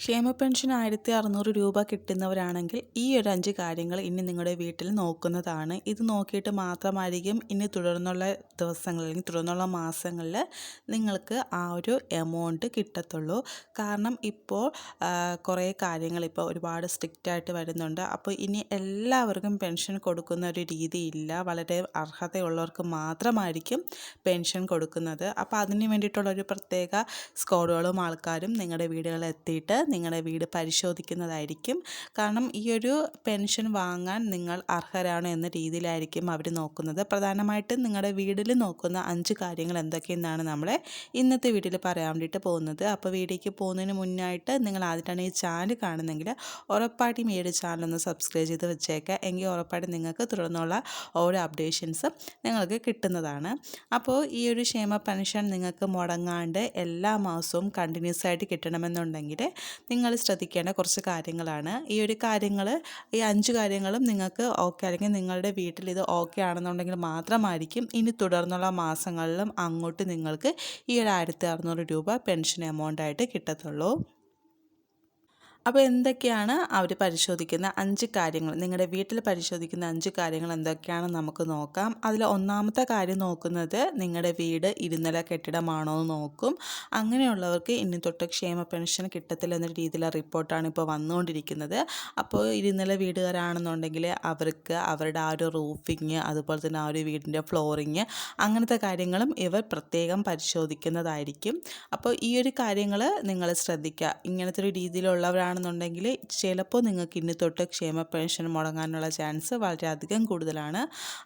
ക്ഷേമ പെൻഷൻ ആയിരത്തി അറുന്നൂറ് രൂപ കിട്ടുന്നവരാണെങ്കിൽ ഈ ഒരു അഞ്ച് കാര്യങ്ങൾ ഇനി നിങ്ങളുടെ വീട്ടിൽ നോക്കുന്നതാണ്. ഇത് നോക്കിയിട്ട് മാത്രമായിരിക്കും ഇനി തുടർന്നുള്ള ദിവസങ്ങളിൽ തുടർന്നുള്ള മാസങ്ങളിൽ നിങ്ങൾക്ക് ആ ഒരു എമൗണ്ട് കിട്ടത്തുള്ളൂ. കാരണം ഇപ്പോൾ കുറേ കാര്യങ്ങൾ ഇപ്പോൾ ഒരുപാട് സ്ട്രിക്റ്റ് ആയിട്ട് വരുന്നുണ്ട്. അപ്പോൾ ഇനി എല്ലാവർക്കും പെൻഷൻ കൊടുക്കുന്ന ഒരു രീതിയില്ല വളരെ അർഹതയുള്ളവർക്ക് മാത്രമായിരിക്കും പെൻഷൻ കൊടുക്കുന്നത്. അപ്പോൾ അതിന് വേണ്ടിയിട്ടുള്ള ഒരു പ്രത്യേക സ്കോഡുകളും ആൾക്കാരും നിങ്ങളുടെ വീടുകളിൽ എത്തിയിട്ട് നിങ്ങളുടെ വീട് പരിശോധിക്കുന്നതായിരിക്കും. കാരണം ഈ ഒരു പെൻഷൻ വാങ്ങാൻ നിങ്ങൾ അർഹരാണോ എന്ന രീതിയിലായിരിക്കും അവർ നോക്കുന്നത്. പ്രധാനമായിട്ടും നിങ്ങളുടെ വീട്ടിൽ നോക്കുന്ന അഞ്ച് കാര്യങ്ങൾ എന്തൊക്കെയെന്നാണ് നമ്മളെ ഇന്നത്തെ വീട്ടിൽ പറയാൻ വേണ്ടിയിട്ട് പോകുന്നത്. അപ്പോൾ വീഡിയോയ്ക്ക് പോകുന്നതിന് മുന്നായിട്ട് നിങ്ങൾ ആദ്യമായിട്ടാണ് ഈ ചാനൽ കാണുന്നെങ്കിൽ ഉറപ്പായിട്ടും ഈ ഒരു ചാനലൊന്ന് സബ്സ്ക്രൈബ് ചെയ്ത് വെച്ചേക്കുക എങ്കിൽ ഉറപ്പായിട്ടും നിങ്ങൾക്ക് തുടർന്നുള്ള ഓരോ അപ്ഡേഷൻസും നിങ്ങൾക്ക് കിട്ടുന്നതാണ്. അപ്പോൾ ഈ ഒരു ക്ഷേമ പെൻഷൻ നിങ്ങൾക്ക് മുടങ്ങാണ്ട് എല്ലാ മാസവും കണ്ടിന്യൂസ് ആയിട്ട് കിട്ടണമെന്നുണ്ടെങ്കിൽ നിങ്ങൾ ശ്രദ്ധിക്കേണ്ട കുറച്ച് കാര്യങ്ങളാണ്. ഈ ഒരു കാര്യങ്ങൾ ഈ അഞ്ച് കാര്യങ്ങളും നിങ്ങൾക്ക് ഓക്കെ അല്ലെങ്കിൽ നിങ്ങളുടെ വീട്ടിൽ ഇത് ഓക്കെ ആണെന്നുണ്ടെങ്കിൽ മാത്രമായിരിക്കും ഇനി തുടർന്നുള്ള മാസങ്ങളിലും അങ്ങോട്ട് നിങ്ങൾക്ക് ഈ ഒരു ആയിരത്തി അറുന്നൂറ് രൂപ പെൻഷൻ എമൗണ്ട് ആയിട്ട് കിട്ടത്തുള്ളൂ. അപ്പോൾ എന്തൊക്കെയാണ് അവർ പരിശോധിക്കുന്ന അഞ്ച് കാര്യങ്ങൾ? നിങ്ങളുടെ വീട്ടിൽ പരിശോധിക്കുന്ന അഞ്ച് കാര്യങ്ങൾ എന്തൊക്കെയാണെന്ന് നമുക്ക് നോക്കാം. അതിൽ ഒന്നാമത്തെ കാര്യം നോക്കുന്നത് നിങ്ങളുടെ വീട് ഇരുനില കെട്ടിടമാണോ എന്ന് നോക്കും. അങ്ങനെയുള്ളവർക്ക് ഇനി തൊട്ട് ക്ഷേമ പെൻഷൻ കിട്ടത്തില്ല എന്ന രീതിയിലുള്ള റിപ്പോർട്ടാണ് ഇപ്പോൾ വന്നുകൊണ്ടിരിക്കുന്നത്. അപ്പോൾ ഇരുനില വീടുകാരാണെന്നുണ്ടെങ്കിൽ അവർക്ക് അവരുടെ ആ ഒരു റൂഫിങ് അതുപോലെ തന്നെ ആ ഒരു വീടിന്റെ ഫ്ലോറിങ് അങ്ങനത്തെ കാര്യങ്ങളും ഇവർ പ്രത്യേകം പരിശോധിക്കുന്നതായിരിക്കും. അപ്പോൾ ഈ ഒരു കാര്യങ്ങൾ നിങ്ങൾ ശ്രദ്ധിക്കുക ഇങ്ങനത്തെ ഒരു രീതിയിലുള്ളവരാണ് ആണെന്നുണ്ടെങ്കിൽ ചിലപ്പോൾ നിങ്ങൾക്ക് ഇനി തൊട്ട് ക്ഷേമ പെൻഷൻ മുടങ്ങാനുള്ള ചാൻസ് വളരെയധികം കൂടുതലാണ്.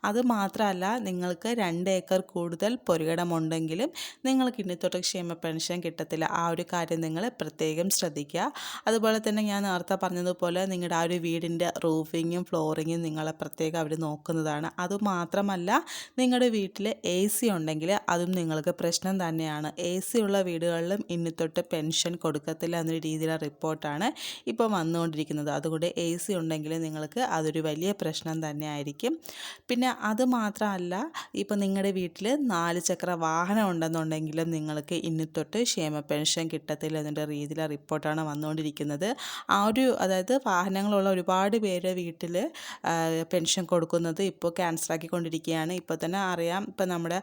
അത് മാത്രമല്ല നിങ്ങൾക്ക് രണ്ട് ഏക്കർ കൂടുതൽ പൊരികടമുണ്ടെങ്കിലും നിങ്ങൾക്ക് ഇനി തൊട്ട് ക്ഷേമ പെൻഷൻ കിട്ടത്തില്ല. ആ ഒരു കാര്യം നിങ്ങൾ പ്രത്യേകം ശ്രദ്ധിക്കുക. അതുപോലെ തന്നെ ഞാൻ നേരത്തെ പറഞ്ഞതുപോലെ നിങ്ങളുടെ ആ ഒരു വീടിന്റെ റൂഫിങ്ങും ഫ്ലോറിങ്ങും നിങ്ങളെ പ്രത്യേകം അവർ നോക്കുന്നതാണ്. അതുമാത്രമല്ല നിങ്ങളുടെ വീട്ടിൽ എ സി ഉണ്ടെങ്കിൽ അതും നിങ്ങൾക്ക് പ്രശ്നം തന്നെയാണ്. എ സി ഉള്ള വീടുകളിലും ഇനി തൊട്ട് പെൻഷൻ കൊടുക്കത്തില്ല എന്നൊരു രീതിയിലുള്ള റിപ്പോർട്ടാണ്. ഇപ്പോൾ വന്നുകൊണ്ടിരിക്കുന്നത്. അതുകൊണ്ട് എ സി ഉണ്ടെങ്കിൽ നിങ്ങൾക്ക് അതൊരു വലിയ പ്രശ്നം തന്നെ ആയിരിക്കും. പിന്നെ അത് മാത്രമല്ല ഇപ്പോൾ നിങ്ങളുടെ വീട്ടിൽ നാല് ചക്ര വാഹനം ഉണ്ടെന്നുണ്ടെങ്കിലും നിങ്ങൾക്ക് ഇനി തൊട്ട് ക്ഷേമ പെൻഷൻ കിട്ടത്തില്ല എന്നുള്ള രീതിയിലെ റിപ്പോർട്ടാണ് വന്നുകൊണ്ടിരിക്കുന്നത്. ആ ഒരു അതായത് വാഹനങ്ങളുള്ള ഒരുപാട് പേര് വീട്ടിൽ പെൻഷൻ കൊടുക്കുന്നത് ഇപ്പോൾ ക്യാൻസലാക്കിക്കൊണ്ടിരിക്കുകയാണ് ഇപ്പോൾ തന്നെ അറിയാം ഇപ്പോൾ നമ്മുടെ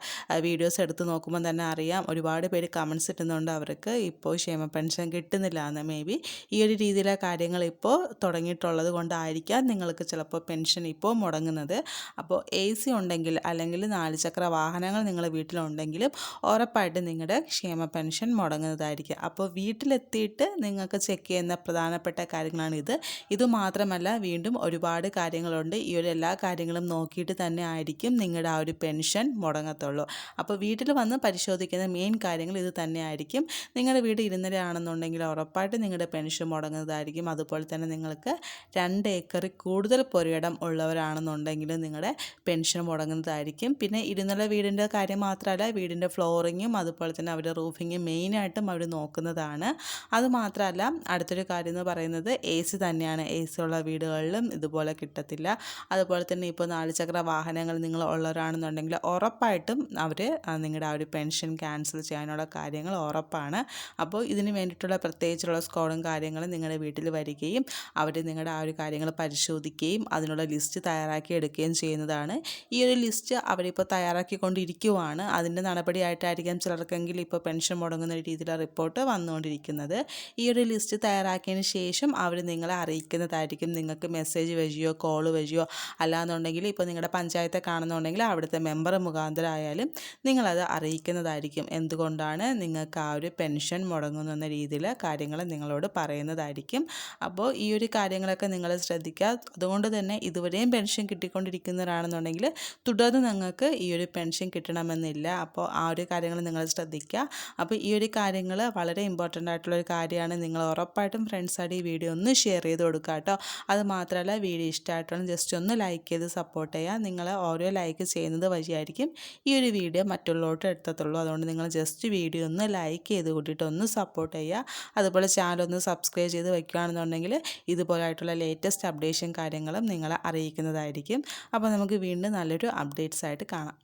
വീഡിയോസ് എടുത്ത് നോക്കുമ്പോൾ തന്നെ അറിയാം ഒരുപാട് പേര് കമൻസ് ഇട്ടുന്നുണ്ട് അവർക്ക് ഇപ്പോൾ ക്ഷേമ പെൻഷൻ കിട്ടുന്നില്ല എന്ന്. മേ ബി ഈ ഒരു രീതിയിലെ കാര്യങ്ങൾ ഇപ്പോൾ തുടങ്ങിയിട്ടുള്ളത് കൊണ്ടായിരിക്കാം നിങ്ങൾക്ക് ചിലപ്പോൾ പെൻഷൻ ഇപ്പോൾ മുടങ്ങുന്നത്. അപ്പോൾ എ സി ഉണ്ടെങ്കിൽ അല്ലെങ്കിൽ നാല് ചക്ര വാഹനങ്ങൾ നിങ്ങളുടെ വീട്ടിലുണ്ടെങ്കിലും ഉറപ്പായിട്ട് നിങ്ങളുടെ ക്ഷേമ പെൻഷൻ മുടങ്ങുന്നതായിരിക്കും. അപ്പോൾ വീട്ടിലെത്തിയിട്ട് നിങ്ങൾക്ക് ചെക്ക് ചെയ്യുന്ന പ്രധാനപ്പെട്ട കാര്യങ്ങളാണ് ഇത്. ഇത് മാത്രമല്ല വീണ്ടും ഒരുപാട് കാര്യങ്ങളുണ്ട്. ഈ ഒരു എല്ലാ കാര്യങ്ങളും നോക്കിയിട്ട് തന്നെ ആയിരിക്കും നിങ്ങളുടെ ആ ഒരു പെൻഷൻ മുടങ്ങത്തുള്ളൂ. അപ്പോൾ വീട്ടിൽ വന്ന് പരിശോധിക്കുന്ന മെയിൻ കാര്യങ്ങൾ ഇത് തന്നെയായിരിക്കും നിങ്ങളുടെ വീട് ഇരുന്നരയാണെന്നുണ്ടെങ്കിൽ ഉറപ്പായിട്ട് നിങ്ങളുടെ പെൻഷൻ മുടങ്ങുന്നത് ചെയ്യുന്നതായിരിക്കും അതുപോലെ തന്നെ നിങ്ങൾക്ക് രണ്ട് ഏക്കറിൽ കൂടുതൽ പുരയിടം ഉള്ളവരാണെന്നുണ്ടെങ്കിൽ നിങ്ങളുടെ പെൻഷൻ മുടങ്ങുന്നതായിരിക്കും. പിന്നെ ഇരുന്നുള്ള വീടിന്റെ കാര്യം മാത്രമല്ല വീടിന്റെ ഫ്ലോറിങ്ങും അതുപോലെ തന്നെ അവരുടെ റൂഫിങ്ങും മെയിനായിട്ടും അവർ നോക്കുന്നതാണ്. അതുമാത്രമല്ല അടുത്തൊരു കാര്യം എന്ന് പറയുന്നത് എ സി തന്നെയാണ്. എ സി ഉള്ള വീടുകളിലും ഇതുപോലെ കിട്ടത്തില്ല. അതുപോലെ തന്നെ ഇപ്പോൾ നാല് ചക്ര വാഹനങ്ങൾ നിങ്ങൾ ഉള്ളവരാണെന്നുണ്ടെങ്കിൽ ഉറപ്പായിട്ടും അവർ നിങ്ങളുടെ ആ ഒരു പെൻഷൻ ക്യാൻസൽ ചെയ്യാനുള്ള കാര്യങ്ങൾ ഉറപ്പാണ്. അപ്പോൾ ഇതിന് വേണ്ടിയിട്ടുള്ള പ്രത്യേകിച്ചുള്ള സ്കോഡും കാര്യങ്ങളും നിങ്ങളുടെ വീട്ടിൽ വരികയും അവർ നിങ്ങളുടെ ആ ഒരു കാര്യങ്ങൾ പരിശോധിക്കുകയും അതിനുള്ള ലിസ്റ്റ് തയ്യാറാക്കി എടുക്കുകയും ചെയ്യുന്നതാണ്. ഈ ഒരു ലിസ്റ്റ് അവരിപ്പോൾ തയ്യാറാക്കിക്കൊണ്ടിരിക്കുവാണ്. അതിന്റെ നടപടിയായിട്ടായിരിക്കാം ചിലർക്കെങ്കിൽ ഇപ്പോൾ പെൻഷൻ മുടങ്ങുന്ന രീതിയിലുള്ള റിപ്പോർട്ട് വന്നുകൊണ്ടിരിക്കുന്നത്. ഈ ഒരു ലിസ്റ്റ് തയ്യാറാക്കിയതിന് ശേഷം അവർ നിങ്ങളെ അറിയിക്കുന്നതായിരിക്കും. നിങ്ങൾക്ക് മെസ്സേജ് വഴിയോ കോൾ വഴിയോ അല്ലാന്നുണ്ടെങ്കിൽ ഇപ്പോൾ നിങ്ങളുടെ പഞ്ചായത്തെ കാണുന്നുണ്ടെങ്കിൽ അവിടുത്തെ മെമ്പർ മുഖാന്തരമായാലും നിങ്ങളത് അറിയിക്കുന്നതായിരിക്കും. എന്തുകൊണ്ടാണ് നിങ്ങൾക്ക് ആ ഒരു പെൻഷൻ മുടങ്ങുന്ന രീതിയിൽ കാര്യങ്ങൾ നിങ്ങളോട് പറയുന്നതായിരിക്കും ആയിരിക്കും. അപ്പോൾ ഈ ഒരു കാര്യങ്ങളൊക്കെ നിങ്ങൾ ശ്രദ്ധിക്കുക. അതുകൊണ്ട് തന്നെ ഇതുവരെയും പെൻഷൻ കിട്ടിക്കൊണ്ടിരിക്കുന്നവരാണെന്നുണ്ടെങ്കിൽ തുടർന്ന് നിങ്ങൾക്ക് ഈ ഒരു പെൻഷൻ കിട്ടണമെന്നില്ല. അപ്പോൾ ആ ഒരു കാര്യങ്ങൾ നിങ്ങൾ ശ്രദ്ധിക്കുക. അപ്പോൾ ഈ ഒരു കാര്യങ്ങൾ വളരെ ഇമ്പോർട്ടന്റ് ആയിട്ടുള്ള ഒരു കാര്യമാണ്. നിങ്ങൾ ഉറപ്പായിട്ടും ഫ്രണ്ട്സായിട്ട് ഈ വീഡിയോ ഒന്ന് ഷെയർ ചെയ്ത് കൊടുക്കുക കേട്ടോ. അത് മാത്രമല്ല വീഡിയോ ഇഷ്ടമായിട്ടുള്ള ജസ്റ്റ് ഒന്ന് ലൈക്ക് ചെയ്ത് സപ്പോർട്ട് ചെയ്യുക. നിങ്ങൾ ഓരോ ലൈക്ക് ചെയ്യുന്നത് വഴിയായിരിക്കും ഈ ഒരു വീഡിയോ മറ്റുള്ളവരോട്ട് എടുത്തത്തുള്ളൂ അതുകൊണ്ട് നിങ്ങൾ ജസ്റ്റ് വീഡിയോ ഒന്ന് ലൈക്ക് ചെയ്ത് കൂട്ടിയിട്ട് ഒന്ന് സപ്പോർട്ട് ചെയ്യുക. അതുപോലെ ചാനൽ ഒന്ന് സബ്സ്ക്രൈബ് ചെയ്ത് വയ്ക്കുകയാണെന്നുണ്ടെങ്കിൽ ഇതുപോലായിട്ടുള്ള ലേറ്റസ്റ്റ് അപ്ഡേഷൻ കാര്യങ്ങളും നിങ്ങളെ അറിയിക്കുന്നതായിരിക്കും. അപ്പോൾ നമുക്ക് വീണ്ടും നല്ലൊരു അപ്ഡേറ്റ്സ് ആയിട്ട് കാണാം.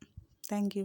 താങ്ക്